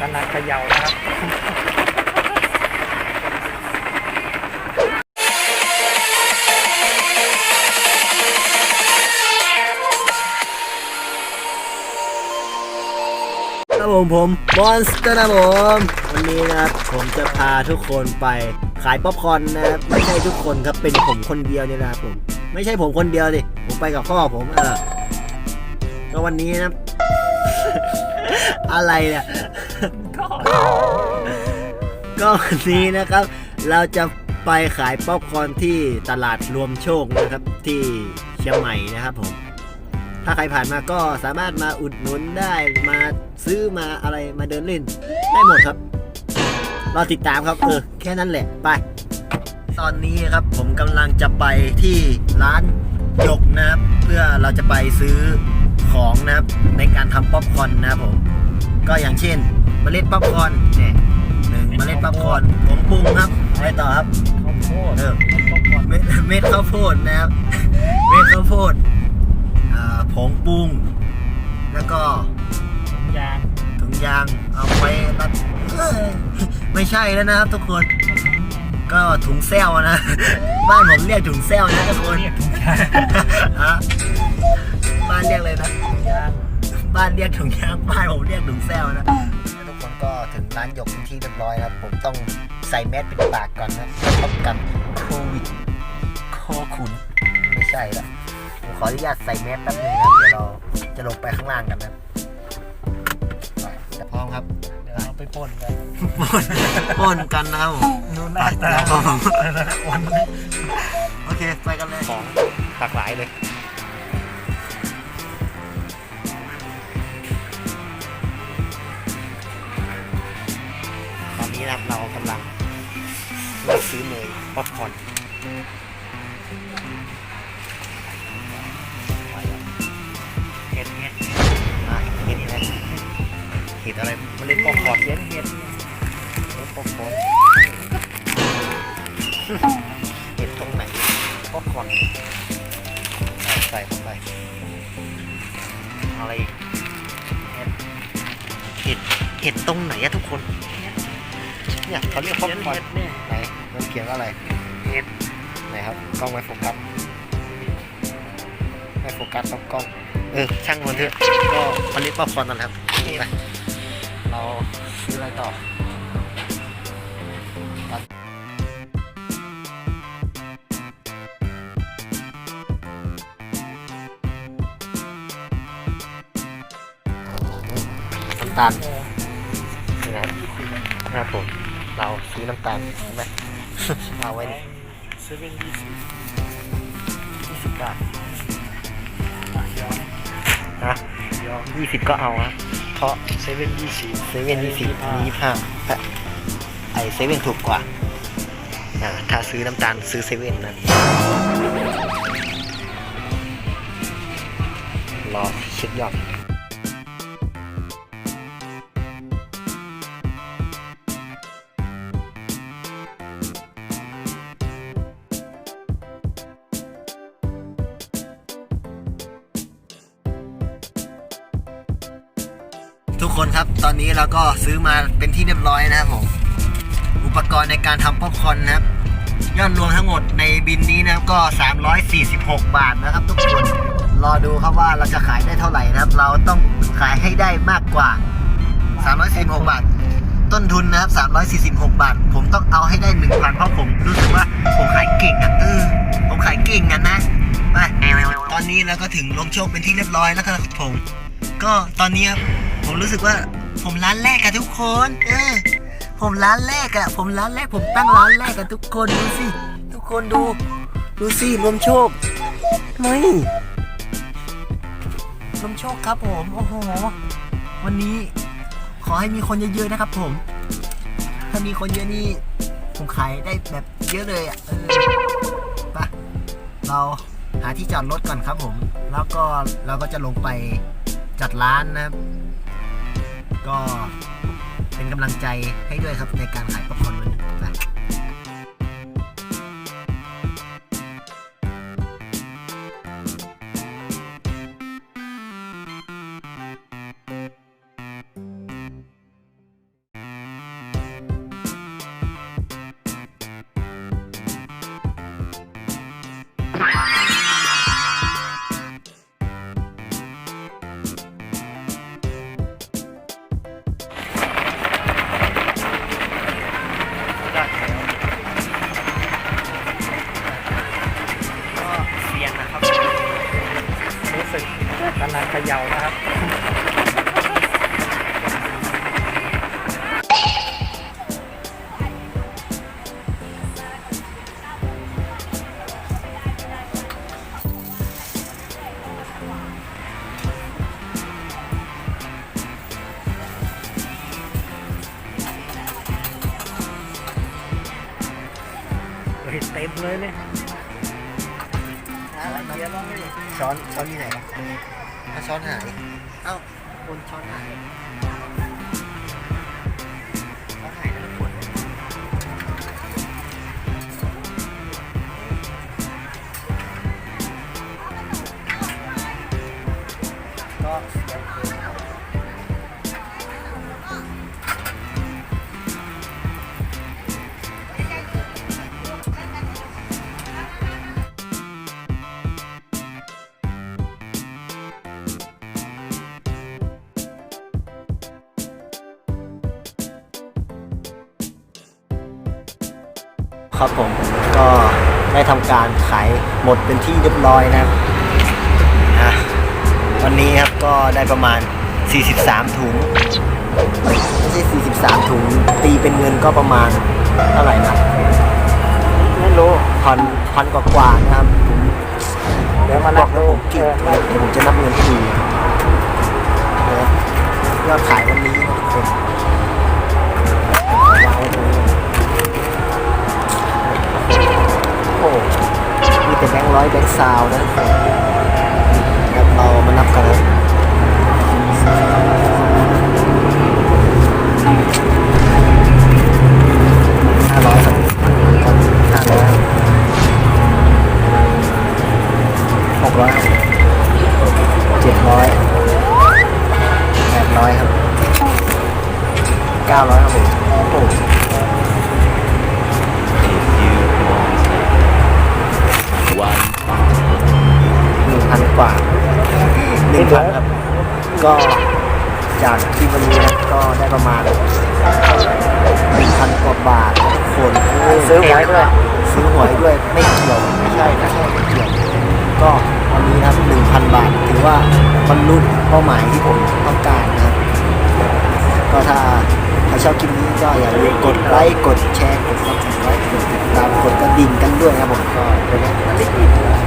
ขนาดเขย่านะครับ ครับผมผมมอนสเตอร์นะผม วันนี้นะครับ ผมจะพาทุกคนไปขายป๊อปคอร์นนะครับไม่ใช่ทุกคนครับเป็นผมคนเดียวเนี่ยนะครับผม ไม่ใช่ผมคนเดียวดิผมไปกับพ่อผมเออก็วันนี้นะครับ อะไรเนี่ยก็วันนี้นะครับ เราจะไปขายป๊อปคอร์นที่ตลาดรวมโชคนะครับ ที่เชียงใหม่นะครับผม ถ้าใครผ่านมาก็สามารถมาอุดหนุนได้มาซื้อมาอะไรมาเดินเล่น ได้หมดครับรอติดตามครับเออแค่นั้นแหละไป ตอนนี้ครับผมกำลังจะไปที่ร้านหยกนะครับ เพื่อเราจะไปซื้อ ของนะครับในการทำป๊อปคอร์นนะครับผมก็อย่างเช่นเมล็ดป๊อปคอร์นเนี่ยหนึ่งเมล็ดป๊อปคอร์นผงปรุงครับอะไรต่อครับข้าวโพดเออข้าวโพดเม็ดเม็ดข้าวโพดนะครับเม็ดข้าวโพดอ่าผงปรุง แล้วก็ยางถุงยางเอาไว้รัดเอ้ยไม่ใช่แล้วนะครับทุกคนก็ถุงแซวนะ บ้านผมเรียกถุงแซวนะทุกคน เรียกถุงยางฮะบ้านเรียกเลยนะยางบ้านเรียกถุงยางบ้านผมเรียกถุงแซวนะทุกคนก็ถึงร้านหยกเป็นที่เรียบร้อยครับ ผมต้องใส่แมสปิดปากก่อนนะเพื่อป้องกันโควิดโคขุนไม่ใช่ละผมขออนุญาตใส่แมสแป๊บนึงนะเดี๋ยวเราจะลงไปข้างล่างกันนะไปจะพร้อมครับเดี๋ยวเราไปป่นกันปล้นกันนะครับผมดูหน้าตาครับผมคนโอเคไปกันเลยของหลากหลายเลย นี้นะครับ เรากำลังเลือกซื้อเนยป๊อปคอร์นเห็ดเห็ดอะเห็ดอะไรเห็ดอะไรมันเล่นป๊อปคอร์นเห็ดเห็ดเห็ดป๊อปคอร์นเห็ดตรงไหนป๊อปคอร์นใส่เข้าไปอะไรเห็ดเห็ดตรงไหนอะทุกคน เนี่ยเขาเรียกป๊อปคอร์นเห็ดเนี่ยไหนมันเขียนว่าอะไรเห็ดไหนครับกล้องไม่โฟกัสไม่โฟกัสครับกล้อง เออช่างมันเถอะก็เขาเรียกป๊อปคอร์นนั่นแหละครับไปเราซื้ออะไรต่อน้ำตาลนี่นะครับครับผม เราซื้อน้ำตาลไปเอาไว้เซเว่นยี่สิบยี่สิบบาทยอมนะยอมยี่สิบก็เอานะเพราะเซเว่นยี่สิบเซเว่นยี่สิบยี่ห้าไอเซเว่นถูกกว่าอ่าถ้าซื้อน้ำตาลซื้อเซเว่นนะรอเช็คยอด ทุกคนครับตอนนี้เราก็ซื้อมาเป็นที่เรียบร้อยนะครับผมอุปกรณ์ในการทำป๊อปคอร์นนะครับยอดรวมทั้งหมดในบินนี้นะครับก็ 346 บาทนะครับ ทุกคนรอดูครับว่าเราจะขายได้เท่าไหร่นะครับ เราต้องขายให้ได้มากกว่า 346 บาท ต้นทุนนะครับ 346 บาท ผมต้องเอาให้ได้ 1,000เพราะผมรู้สึกว่าผมขายเก่งอะเออผมขายเก่งอะนะไปตอนนี้เราก็ถึงลงโชคเป็นที่เรียบร้อยแล้วครับผม ก็ตอนนี้ครับ ผมรู้สึกว่า ผมร้านแรกอะทุกคน เออ ผมร้านแรกอะผมร้านแรก ผมตั้งร้านแรกอะทุกคนดูสิ ทุกคนดู ดูสิรวมโชคนี่รวมโชคครับผม โอ้โห วันนี้ขอให้มีคนเยอะๆนะครับผม ถ้ามีคนเยอะนี่ ผมขายได้แบบเยอะเลยอะเออไปเราหาที่จอดรถก่อนครับผม แล้วก็เราก็จะลงไปจัดร้านนะครับ ก็เป็นกำลังใจให้ด้วยครับในการขายป๊อปคอร์นวันนี้ กำลังเขย่านะครับ เต็มเลยเนี่ยอะไรเยอะมากเลย ช้อนช้อนที่ไหนวะถ้าช้อนหายเอ้าคนช้อนหายช้อนหายแล้วมันปวดก็เสีย ครับผมก็ได้ทำการขายหมดเป็นที่เรียบร้อยนะครับอะวันนี้ครับก็ได้ประมาณ 43 ถุงไม่ใช่43 ถุง ตีเป็นเงินก็ประมาณเท่าไหร่นะไม่รู้พันพันกว่าๆนะครับผมเดี๋ยวมานับดูผมกินเดี๋ยวผมจะนับเงินให้ดูนะยอดขายวันนี้นะทุกคนวางไว้ตรงนี้ โอ้มีแต่แบงค์ร้อยแบงค์ซาวนะทุกคนครับเรามานับกันนะห้าร้อยครับห้าร้อยหกร้อยเจ็ดร้อยแปดร้อยครับเก้าร้อยครับผมโอ้ พันกว่าหนึ่งพันครับ ก็จากที่วันนี้นะก็ได้ประมาณหนึ่งพันกว่าบาทนะทุกคนโยซื้อหวยด้วยซื้อหวยด้วยไม่เกี่ยวไม่ใช่นะไม่เกี่ยวก็วันนี้นะครับหนึ่งพันบาทถือว่าบรรลุเป้าหมายที่ผมต้องการนะครับก็ถ้าถ้าชอบคลิปนี้ก็อย่าลืมกดไลค์กดแชร์กดซับสไครต์กดติดตามกดกระดิ่งกันด้วยนะครับผม